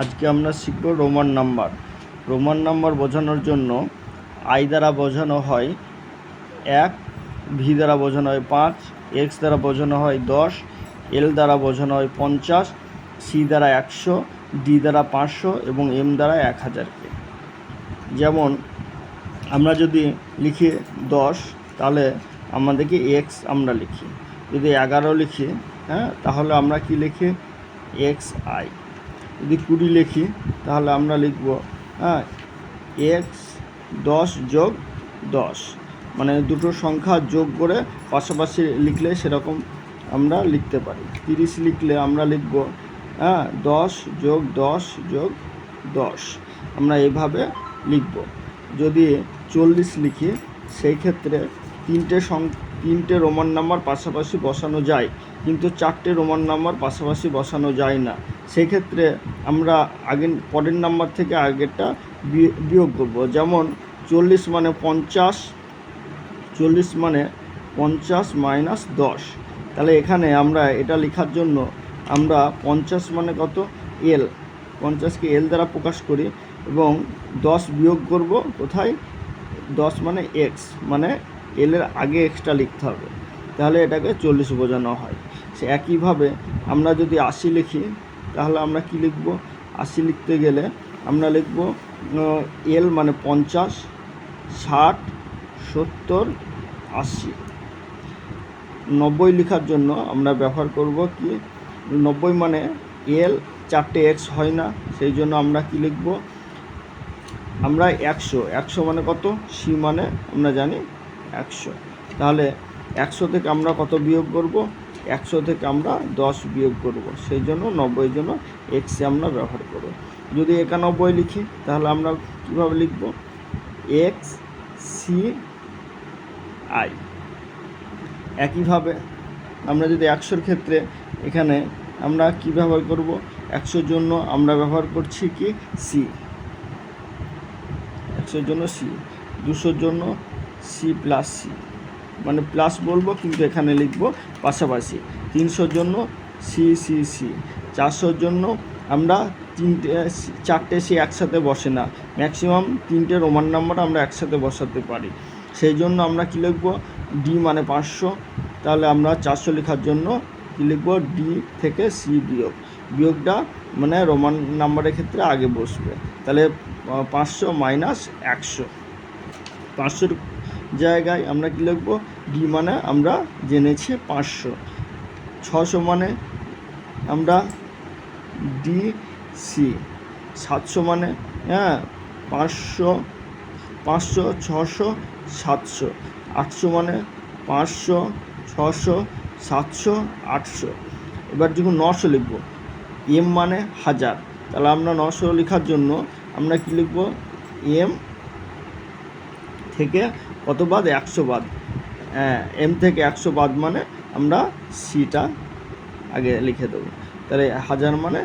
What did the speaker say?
আজকে আমরা শিখব রোমান নাম্বার। রোমান নাম্বার বোঝানোর জন্য আই দ্বারা বোঝানো হয় এক ভি দ্বারা বোঝানো হয় পাঁচ এক্স দ্বারা বোঝানো হয় দশ এল দ্বারা বোঝানো হয় পঞ্চাশ সি দ্বারা একশো ডি দ্বারা পাঁচশো এবং এম দ্বারা এক হাজারকে। যেমন আমরা যদি লিখি দশ, তাহলে আমাদেরকে এক্স আমরা লিখি। যদি এগারো লিখি হ্যাঁ তাহলে আমরা কি লিখি? এক্স আই যদি কুড়ি লিখি, তাহলে আমরা লিখব হ্যাঁ এক্স দশ যোগ দশ। মানে দুটো সংখ্যা যোগ করে পাশাপাশি লিখলে সেরকম আমরা লিখতে পারি। তিরিশ লিখলে আমরা লিখব হ্যাঁ দশ যোগ দশ যোগ দশ। আমরা এভাবে লিখব। যদি চল্লিশ লিখি, সেই ক্ষেত্রে তিনটে সং তিনটে রোমান নাম্বার পাশাপাশি বসানো যায়, কিন্তু চারটে রোমান নাম্বার পাশাপাশি বসানো যায় না। সেই ক্ষেত্রে আমরা আগে পরের নাম্বার থেকে আগেরটা বিয়োগ করব। যেমন চল্লিশ মানে পঞ্চাশ, চল্লিশ মানে পঞ্চাশ মাইনাস দশ। তাহলে এখানে আমরা এটা লেখার জন্য আমরা পঞ্চাশ মানে কত? এল পঞ্চাশকে এল দ্বারা প্রকাশ করি এবং দশ বিয়োগ করব কোথায়? দশ মানে এক্স মানে এলের আগে এক্সটা লিখতে হবে। তাহলে এটাকে চল্লিশ বোঝানো হয়। সে একইভাবে আমরা যদি আশি লিখি, তাহলে আমরা কি লিখব? আশি লিখতে গেলে আমরা লিখব এল মানে পঞ্চাশ, ষাট, সত্তর, আশি। নব্বই লেখার জন্য আমরা ব্যবহার করব কি? নব্বই মানে এল চারটে এক্স হয় না, সেই জন্য আমরা কি লিখব? আমরা একশো। একশো মানে কত? সি মানে আমরা জানি একশো। তাহলে একশো থেকে আমরা কত বিয়োগ করব? একশো থেকে আমরা দশ বিয়োগ করব। সেই জন্য নব্বই জন্য এক্সে আমরা ব্যবহার করব। যদি একানব্বই লিখি, তাহলে আমরা কীভাবে লিখব? এক্স সি আই একইভাবে আমরা যদি একশোর ক্ষেত্রে এখানে আমরা কী ব্যবহার করব? একশোর জন্য আমরা ব্যবহার করছি কি? সি একশোর জন্য সি দুশোর জন্য সি প্লাস সি মানে প্লাস বলব কিন্তু এখানে লিখব পাশাপাশি। তিনশোর জন্য সি সি সি চারশোর জন্য আমরা তিনটে, চারটে সি একসাথে বসে না। ম্যাক্সিমাম তিনটে রোমান নাম্বার আমরা একসাথে বসাতে পারি। সেই জন্য আমরা কী লিখব? ডি মানে পাঁচশো। তাহলে আমরা চারশো লেখার জন্য কী লিখব? ডি থেকে সি বিয়োগ। বিয়োগটা মানে রোমান নাম্বারের ক্ষেত্রে আগে বসবে। তাহলে পাঁচশো মাইনাস একশো। পাঁচশোর জায়গায় আমরা কী লিখব? ডি মানে আমরা জেনেছি পাঁচশো। ছশো মানে আমরা ডি সি সাতশো মানে হ্যাঁ পাঁচশো পাঁচশো, ছশো, সাতশো। আটশো মানে পাঁচশো, ছশো, সাতশো, আটশো। এবার যখন নশো লিখব। এম মানে হাজার। তাহলে আমরা নশো লেখার জন্য আমরা কি লিখব? এম থেকে কত বাদ? একশো বাদ। হ্যাঁ এম থেকে একশো বাদ মানে আমরা সিটা আগে লিখে দেবো। তাহলে হাজার মানে